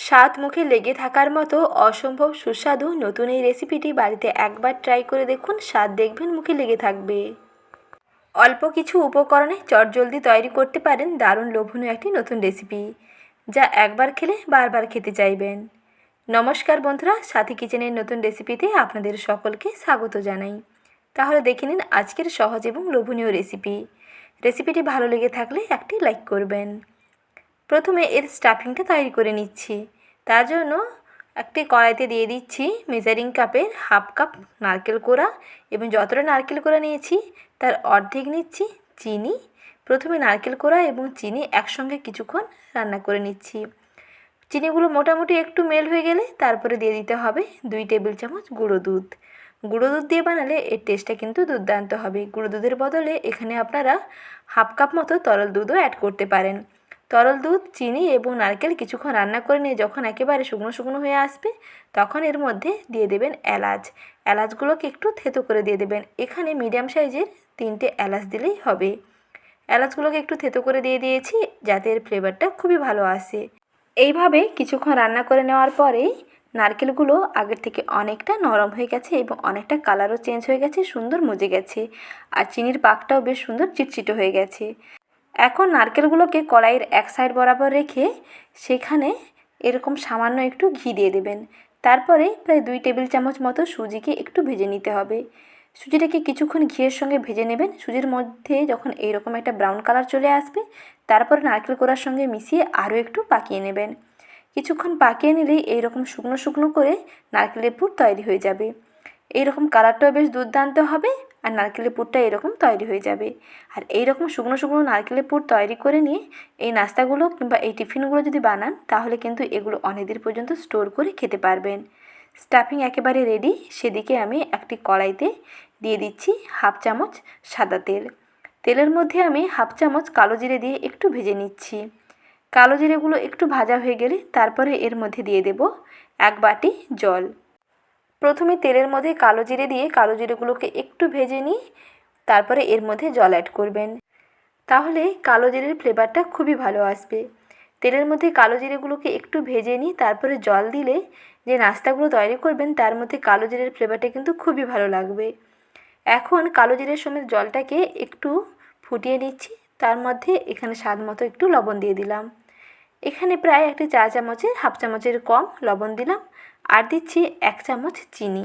স্বাদ মুখে লেগে থাকার মতো অসম্ভব সুস্বাদু নতুন এই রেসিপিটি বাড়িতে একবার ট্রাই করে দেখুন, স্বাদ দেখবেন, মুখে লেগে থাকবে। অল্প কিছু উপকরণে চটজলদি তৈরি করতে পারেন দারুণ লোভনীয় একটি নতুন রেসিপি যা একবার খেলে বারবার খেতে চাইবেন। নমস্কার বন্ধুরা, সাথী কিচেনের নতুন রেসিপিতে আপনাদের সকলকে স্বাগত জানাই। তাহলে দেখে নিন আজকের সহজ এবং লোভনীয় রেসিপি রেসিপিটি ভালো লেগে থাকলে একটি লাইক করবেন। প্রথমে এর স্টাফিংটা তৈরি করে নিচ্ছি। তার জন্য একটি কড়াইতে দিয়ে দিচ্ছি মেজারিং কাপের হাফ কাপ নারকেল কোড়া এবং যতটা নারকেল কোড়া নিয়েছি তার অর্ধেক নিচ্ছি চিনি। প্রথমে নারকেল কোড়া এবং চিনি একসঙ্গে কিছুক্ষণ রান্না করে নিচ্ছি। চিনিগুলো মোটামুটি একটু মেল হয়ে গেলে তারপরে দিয়ে দিতে হবে দুই টেবিল চামচ গুঁড়ো দুধ। গুঁড়ো দুধ দিয়ে বানালে এর টেস্টটা কিন্তু দুর্দান্ত হবে। গুঁড়ো দুধের বদলে এখানে আপনারা হাফ কাপ মতো তরল দুধও অ্যাড করতে পারেন। তরল দুধ, চিনি এবং নারকেল কিছুক্ষণ রান্না করে নিয়ে যখন একেবারে শুকনো শুকনো হয়ে আসবে, তখন এর মধ্যে দিয়ে দেবেন এলাচ। এলাচগুলোকে একটু থেতো করে দিয়ে দেবেন। এখানে মিডিয়াম সাইজের তিনটে এলাচ দিলেই হবে। এলাচগুলোকে একটু থেতো করে দিয়ে দিয়েছি যাতে এর ফ্লেভারটা খুবই ভালো আসে। এইভাবে কিছুক্ষণ রান্না করে নেওয়ার পরেই নারকেলগুলো আগের থেকে অনেকটা নরম হয়ে গেছে এবং অনেকটা কালারও চেঞ্জ হয়ে গেছে, সুন্দর মজে গেছে। আর চিনির পাকটাও বেশ সুন্দর চিটচিটো হয়ে গেছে। এখন নারকেলগুলোকে কড়াইয়ের এক সাইড বরাবর রেখে সেখানে এরকম সামান্য একটু ঘি দিয়ে দেবেন। তারপরে প্রায় দুই টেবিল চামচ মতো সুজিকে একটু ভেজে নিতে হবে। সুজিটাকে কিছুক্ষণ ঘিয়ের সঙ্গে ভেজে নেবেন। সুজির মধ্যে যখন এইরকম একটা ব্রাউন কালার চলে আসবে, তারপরে নারকেল কোড়ার সঙ্গে মিশিয়ে আরও একটু পাকিয়ে নেবেন। কিছুক্ষণ পাকিয়ে নিলেই এইরকম শুকনো শুকনো করে নারকেলের পুর তৈরি হয়ে যাবে। এইরকম কালারটাও বেশ দুর্দান্ত হবে। আর নারকেলের পুরটা এরকম তৈরি হয়ে যাবে। আর এই রকম শুকনো শুকনো নারকেলের পুর তৈরি করে নিয়ে এই নাস্তাগুলো কিংবা এই টিফিনগুলো যদি বানান, তাহলে কিন্তু এগুলো অনেকদিন পর্যন্ত স্টোর করে খেতে পারবেন। স্টাফিং একেবারে রেডি। সেদিকে আমি একটি কড়াইতে দিয়ে দিচ্ছি হাফ চামচ সাদা তেল। তেলের মধ্যে আমি হাফ চামচ কালো জিরে দিয়ে একটু ভেজে নিচ্ছি। কালো জিরেগুলো একটু ভাজা হয়ে গেলে তারপরে এর মধ্যে দিয়ে দেব এক বাটি জল। প্রথমে তেলের মধ্যে কালো জিরে দিয়ে কালো জিরেগুলোকে একটু ভেজে নিই তারপরে এর মধ্যে জল অ্যাড করবেন। তাহলে কালো জিরের ফ্লেভারটা খুবই ভালো আসবে। তেলের মধ্যে কালো জিরেগুলোকে একটু ভেজে নিই তারপরে জল দিলে যে নাস্তাগুলো তৈরি করবেন তার মধ্যে কালো জিরের ফ্লেভারটা কিন্তু খুবই ভালো লাগবে। এখন কালো জিরের সমেত জলটাকে একটু ফুটিয়ে নিচ্ছি। তার মধ্যে এখানে স্বাদ মতো একটু লবণ দিয়ে দিলাম। এখানে প্রায় একটি চা চামচের, হাফ চামচের কম লবণ দিলাম। আর দিচ্ছি এক চামচ চিনি।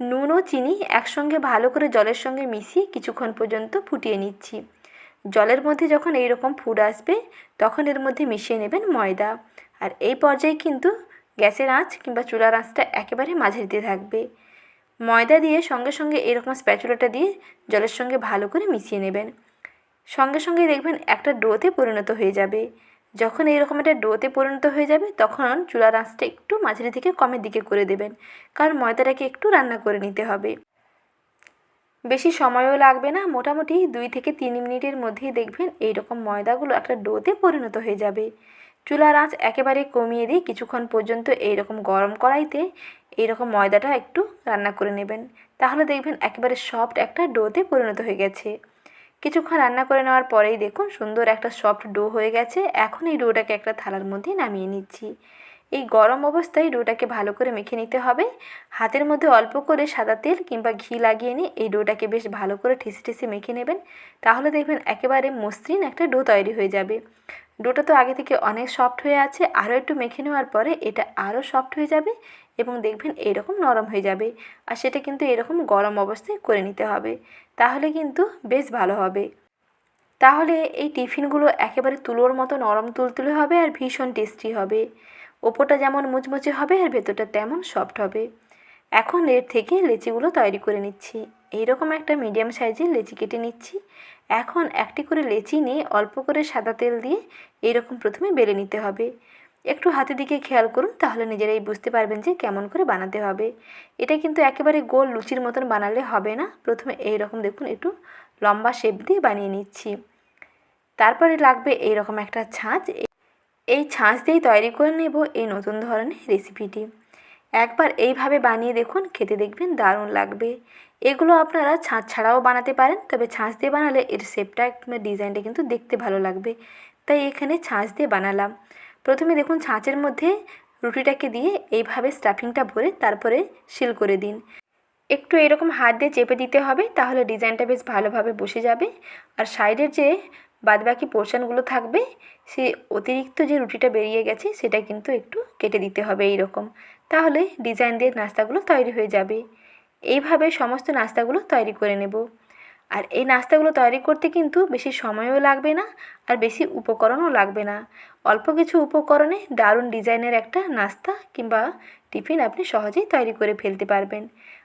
নুন ও চিনি একসঙ্গে ভালো করে জলের সঙ্গে মিশিয়ে কিছুক্ষণ পর্যন্ত ফুটিয়ে নিচ্ছি। জলের মধ্যে যখন এই রকম ফুড আসবে, তখন এর মধ্যে মিশিয়ে নেবেন ময়দা। আর এই পর্যায়ে কিন্তু গ্যাসের আঁচ কিংবা চুলার আঁচটা একেবারে মাঝারিতে থাকবে। ময়দা দিয়ে সঙ্গে সঙ্গে এরকম স্প্যাচুলাটা দিয়ে জলের সঙ্গে ভালো করে মিশিয়ে নেবেন। সঙ্গে সঙ্গে দেখবেন একটা ডোতে পরিণত হয়ে যাবে। যখন এইরকম একটা ডোতে পরিণত হয়ে যাবে, তখন চুলার আঁচটা একটু মাঝারি থেকে কমের দিকে করে দেবেন। কারণ ময়দাটাকে একটু রান্না করে নিতে হবে। বেশি সময়ও লাগবে না, মোটামুটি দুই থেকে তিন মিনিটের মধ্যেই দেখবেন এইরকম ময়দাগুলো একটা ডোতে পরিণত হয়ে যাবে। চুলার আঁচ একেবারে কমিয়ে দিয়ে কিছুক্ষণ পর্যন্ত এইরকম গরম কড়াইতে এইরকম ময়দাটা একটু রান্না করে নেবেন। তাহলে দেখবেন একেবারে সফট একটা ডোতে পরিণত হয়ে গেছে। কিছুক্ষণ রান্না করে নেওয়ার পরেই দেখুন সুন্দর একটা সফট ডো হয়ে গেছে। এখন এই ডোটাকে একটা থালার মধ্যে নামিয়ে নিচ্ছি। এই গরম অবস্থায় ডোটাকে ভালো করে মেখে নিতে হবে। হাতের মধ্যে অল্প করে সাদা তেল কিংবা ঘি লাগিয়ে নিয়ে এই ডোটাকে বেশ ভালো করে ঠেসে ঠেসে মেখে নেবেন। তাহলে দেখবেন একেবারে মসৃণ একটা ডো তৈরি হয়ে যাবে। ডোটা তো আগে থেকে অনেক সফট হয়ে আছে আরও একটু মেখে নেওয়ার পরে এটা আরও সফট হয়ে যাবে এবং দেখবেন এরকম নরম হয়ে যাবে। আর সেটা কিন্তু এরকম গরম অবস্থায় করে নিতে হবে, তাহলে কিন্তু বেশ ভালো হবে। তাহলে এই টিফিনগুলো একেবারে তুলোর মতো নরম তুলতুলে হবে আর ভীষণ টেস্টি হবে। ওপরটা যেমন মুচমুচে হবে আর ভেতরটা তেমন সফট হবে। এখন এর থেকে লেচিগুলো তৈরি করে নিচ্ছি। এইরকম একটা মিডিয়াম সাইজের লেচি কেটে নিচ্ছি। এখন একটি করে লেচি নিয়ে অল্প করে সাদা তেল দিয়ে এইরকম প্রথমে বেলে নিতে হবে। একটু হাতের দিকে খেয়াল করুন, তাহলে নিজেরাই বুঝতে পারবেন যে কেমন করে বানাতে হবে। এটা কিন্তু একেবারে গোল লুচির মতন বানালে হবে না। প্রথমে এই রকম দেখুন, একটু লম্বা শেপ দিয়ে বানিয়ে নিচ্ছি। তারপরে লাগবে এই রকম একটা ছাঁচ। এই ছাঁচ দিয়েই তৈরি করে নেব এই নতুন ধরনের রেসিপিটি একবার এইভাবে বানিয়ে দেখুন, খেতে দেখবেন দারুণ লাগবে। এগুলো আপনারা ছাঁচ ছাড়াও বানাতে পারেন, তবে ছাঁচ দিয়ে বানালে এর শেপটা ডিজাইনটা কিন্তু দেখতে ভালো লাগবে। তাই এখানে ছাঁচ দিয়ে বানালাম। প্রথমে দেখুন ছাঁচের মধ্যে রুটিটাকে দিয়ে এইভাবে স্টাফিংটা ভরে তারপরে সিল করে দিন। একটু এরকম হাত দিয়ে চেপে দিতে হবে, তাহলে ডিজাইনটা বেশ ভালোভাবে বসে যাবে। আর সাইডের যে বাদবাকি পোর্শনগুলো থাকবে সেই অতিরিক্ত যে রুটিটা বেরিয়ে গেছে, সেটা কিন্তু একটু কেটে দিতে হবে এই রকম তাহলে ডিজাইন দিয়ে নাস্তাগুলো তৈরি হয়ে যাবে। এইভাবে সমস্ত নাস্তাগুলো তৈরি করে নেব। আর এই নাস্তাগুলো তৈরি করতে কিন্তু বেশি সময়ও লাগবে না আর বেশি উপকরণও লাগবে না। অল্প কিছু উপকরণে দারুণ ডিজাইনের একটা নাস্তা কিংবা টিফিন আপনি সহজেই তৈরি করে ফেলতে পারবেন।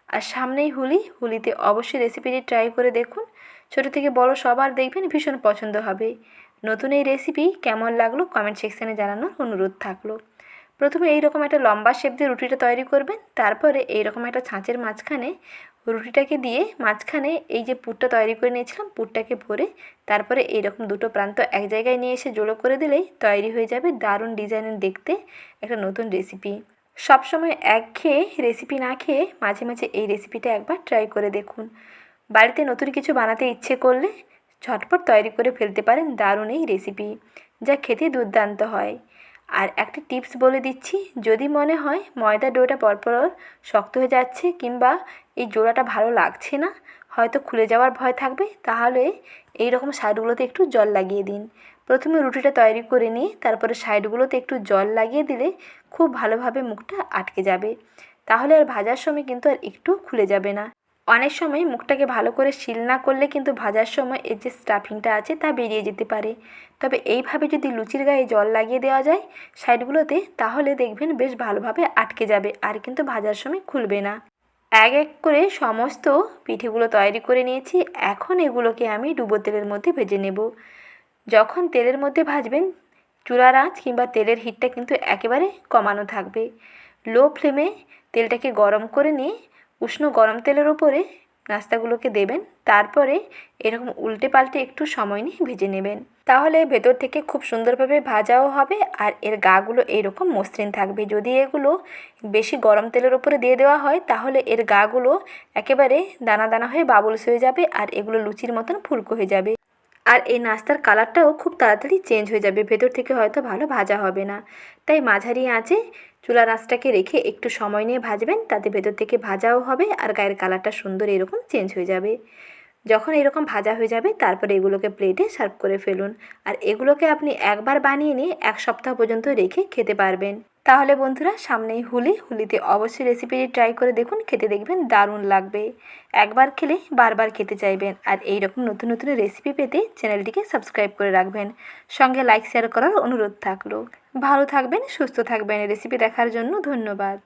আর সামনেই হুলি, হুলিতে অবশ্যই রেসিপিটি ট্রাই করে দেখুন। ছোটো থেকে বড় সবার দেখবেন ভীষণ পছন্দ হবে। নতুন এই রেসিপি কেমন লাগল কমেন্ট সেকশানে জানানোর অনুরোধ থাকল। প্রথমে এইরকম একটা লম্বা শেপ দিয়ে রুটিটা তৈরি করবেন, তারপরে এইরকম একটা ছাঁচের মাঝখানে রুটিটাকে দিয়ে মাঝখানে এই যে পুরটা তৈরি করে নিয়েছিলাম, পুরটাকে ভরে তারপরে এইরকম দুটো প্রান্ত এক জায়গায় নিয়ে এসে জোড়ো করে দিলেই তৈরি হয়ে যাবে দারুণ ডিজাইনের দেখতে একটা নতুন রেসিপি সবসময় এক খেয়ে রেসিপি না খেয়ে মাঝে মাঝে এই রেসিপিটা একবার ট্রাই করে দেখুন। বাড়িতে নতুন কিছু বানাতে ইচ্ছে করলে ঝটপট তৈরি করে ফেলতে পারেন দারুণ এই রেসিপি যা খেতে দুর্দান্ত হয়। আর একটা টিপস বলে দিচ্ছি, যদি মনে হয় ময়দা ডোটা পরপর শক্ত হয়ে যাচ্ছে কিংবা এই জোড়াটা ভালো লাগছে না, হয়তো খুলে যাওয়ার ভয় থাকবে, তাহলে এই রকম সাইডগুলোতে একটু জল লাগিয়ে দিন। প্রথমে রুটিটা তৈরি করে নিয়ে তারপরে সাইডগুলোতে একটু জল লাগিয়ে দিলে খুব ভালোভাবে মুখটা আটকে যাবে। তাহলে আর ভাজার সময় কিন্তু আর একটু খুলে যাবে না। অনেক সময় মুখটাকে ভালো করে শিল না করলে কিন্তু ভাজার সময় এর যে স্টাফিংটা আছে তা বেরিয়ে যেতে পারে। তবে এইভাবে যদি লুচির গায়ে জল লাগিয়ে দেওয়া যায় সাইডগুলোতে তাহলে দেখবেন বেশ ভালোভাবে আটকে যাবে আর কিন্তু ভাজার সময় খুলবে না। এক এক করে সমস্ত পিঠেগুলো তৈরি করে নিয়েছি। এখন এগুলোকে আমি ডুবো তেলের মধ্যে ভেজে নেব। যখন তেলের মধ্যে ভাজবেন, চুলার আঁচ কিংবা তেলের হিটটা কিন্তু একেবারে কমানো থাকবে। লো ফ্লেমে তেলটাকে গরম করে নিয়ে উষ্ণ গরম তেলের ওপরে নাস্তাগুলোকে দেবেন, তারপরে এরকম উল্টে পাল্টে একটু সময় নিয়ে ভেজে নেবেন। তাহলে ভেতর থেকে খুব সুন্দরভাবে ভাজাও হবে আর এর গাগুলো এইরকম মসৃণ থাকবে। যদি এগুলো বেশি গরম তেলের ওপরে দিয়ে দেওয়া হয়, তাহলে এর গাগুলো একেবারে দানা দানা হয়ে বাবলস হয়ে যাবে আর এগুলো লুচির মতন ফুলকো হয়ে যাবে। আর এই নাস্তার কালারটাও খুব তাড়াতাড়ি চেঞ্জ হয়ে যাবে। ভেতর থেকে হয়তো ভালো ভাজা হবে না। তাই মাঝারি আঁচে চুলা আঁচটাকে রেখে একটু সময় নিয়ে ভাজবেন, তাতে ভেতর থেকে ভাজাও হবে আর গায়ের কালারটা সুন্দর এরকম চেঞ্জ হয়ে যাবে। যখন এরকম ভাজা হয়ে যাবে, তারপরে এগুলোকে প্লেটে সার্ভ করে ফেলুন। আর এগুলোকে আপনি একবার বানিয়ে নিয়ে এক সপ্তাহ পর্যন্ত রেখে খেতে পারবেন। তাহলে বন্ধুরা, সামনেই হুলি। হুলিতে অবশ্যই রেসিপিটি ট্রাই করে দেখুন, খেতে দেখবেন দারুণ লাগবে। একবার খেলে বারবার খেতে চাইবেন। আর এই রকম নতুন নতুন রেসিপি পেতে চ্যানেলটিকে সাবস্ক্রাইব করে রাখবেন। সঙ্গে লাইক শেয়ার করার অনুরোধ থাকল। ভালো থাকবেন, সুস্থ থাকবেন। রেসিপি দেখার জন্য ধন্যবাদ।